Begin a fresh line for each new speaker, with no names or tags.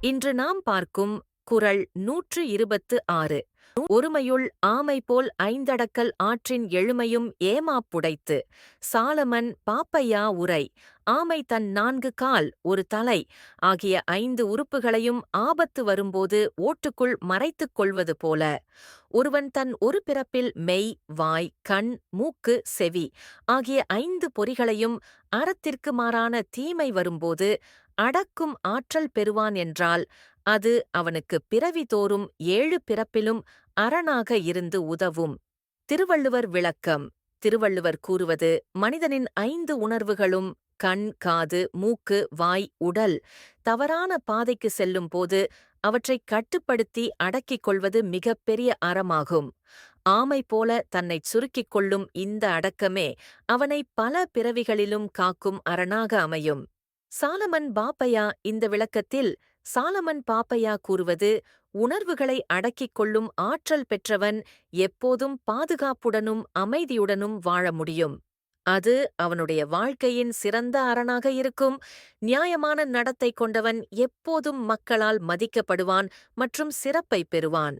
இன்று நாம் பார்க்கும் குறள் நூற்று இருபத்து ஆறு. ஒருமையுள் ஆமை போல் ஐந்தடக்கல் ஆற்றின் எழுமையும் ஏமாப்புடைத்து. சாலமன் பாப்பையா உரை. ஆமை தன் நான்கு கால் ஒரு தலை. ஆகிய ஐந்து உறுப்புகளையும் ஆபத்து வரும்போது ஓட்டுக்குள் மறைத்துக் கொள்வது போல. ஒருவன் தன் ஒரு பிறப்பில் மெய் வாய் கண் மூக்கு செவி. ஆகிய ஐந்து பொறிகளையும் அறத்திற்கு மாறான தீமை வரும்போது அடக்கும் ஆற்றல் பெறுவான் என்றால் அது அவனுக்கு பிறவி தோறும் ஏழு பிறப்பிலும் அரணாக இருந்து உதவும். திருவள்ளுவர் விளக்கம். திருவள்ளுவர் கூறுவது மனிதனின் ஐந்து உணர்வுகளும் கண் காது மூக்கு வாய் உடல் தவறான பாதைக்கு செல்லும் போது அவற்றை கட்டுப்படுத்தி அடக்கிக் கொள்வது மிகப்பெரிய அறமாகும். ஆமை போல தன்னைச் சுருக்கிக் கொள்ளும் இந்த அடக்கமே அவனை பல பிறவிகளிலும் காக்கும் அரணாக அமையும். சாலமன் பாப்பையா இந்த விளக்கத்தில் சாலமன் பாப்பையா கூறுவது உணர்வுகளை அடக்கிக் கொள்ளும் ஆற்றல் பெற்றவன் எப்போதும் பாதுகாப்புடனும் அமைதியுடனும் வாழ முடியும். அது அவனுடைய வாழ்க்கையின் சிறந்த அரணாக இருக்கும். நியாயமான நடத்தை கொண்டவன் எப்போதும் மக்களால் மதிக்கப்படுவான் மற்றும் சிறப்பை பெறுவான்.